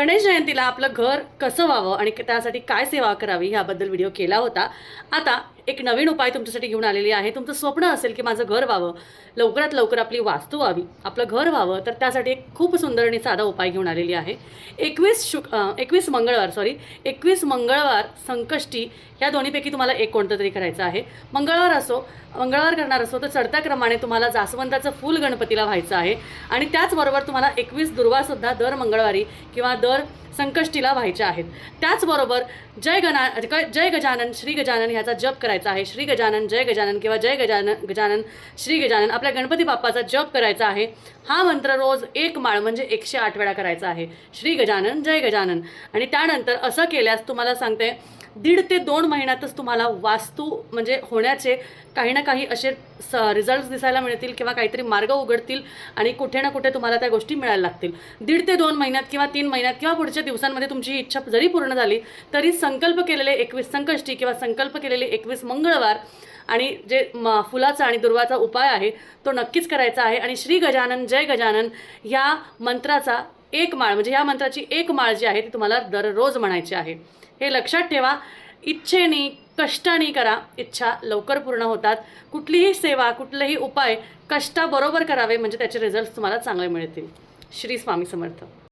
गणेश जयंतीला आपलं घर कसं व्हावं आणि त्यासाठी काय सेवा करावी ह्याबद्दल व्हिडिओ केला होता. आता एक नवीन उपाय तुमच्यासाठी घेऊन आलेली आहे. तुमचं स्वप्न असेल की माझं घर व्हावं. लवकरात लवकर आपली वास्तू व्हावी. आपलं घर व्हावं. तर त्यासाठी एक खूप सुंदर आणि साधा उपाय घेऊन आलेली आहे. एकवीस शुक एकवीस मंगळवार सॉरी एकवीस मंगळवार संकष्टी ह्या दोन्हीपैकी तुम्हाला एक कोणतं तरी करायचं आहे. मंगळवार असो मंगळवार करणार असो तर चढत्या क्रमाने तुम्हाला जास्वंदाचं फूल गणपतीला व्हायचं आहे. आणि त्याचबरोबर तुम्हाला एकवीस दुर्वासुद्धा दर मंगळवारी किंवा दर संकष्टीला व्हायच्या आहेत. त्याचबरोबर जय गणा ग- जय गजानन श्री गजानन ह्याचा जप करायचा आहे. श्री गजानन जय गजानन किंवा जय गजानन गजानन श्री गजानन आपल्या गणपती बाप्पाचा जप करायचा आहे. हा मंत्र रोज एक माळ म्हणजे एकशे आठ वेळा करायचा आहे. श्री गजानन जय गजानन. आणि त्यानंतर असं केल्यास तुम्हाला सांगते दीड ते दोन महिन्यातच तुम्हाला वास्तू म्हणजे होण्याचे काही ना काही असे स रिझल्ट दिसायला मिळतील किंवा काहीतरी मार्ग उघडतील आणि कुठे ना कुठे तुम्हाला त्या गोष्टी मिळायला लागतील. दीड ते दोन महिन्यात किंवा तीन महिन्यात किंवा पुढच्या दिवसांमध्ये तुमची इच्छा जरी पूर्ण झाली तरी संकल्प केलेले एकवीस संकष्टी किंवा संकल्प केलेले एकवीस मंगळवार आणि जे म फुलाचा आणि दुर्वाचा उपाय आहे तो नक्कीच करायचा आहे. आणि श्री गजानन जय गजानन ह्या मंत्राचा एक माळ म्हणजे ह्या मंत्राची एक माळ जी आहे ती तुम्हाला दररोज म्हणायची आहे. हे लक्षात ठेवा इच्छेने कष्टाने करा. इच्छा लवकर पूर्ण होतात. कुठलीही सेवा कुठलेही उपाय कष्टाबरोबर करावे म्हणजे त्याचे रिझल्ट तुम्हाला चांगले मिळतील. श्री स्वामी समर्थ.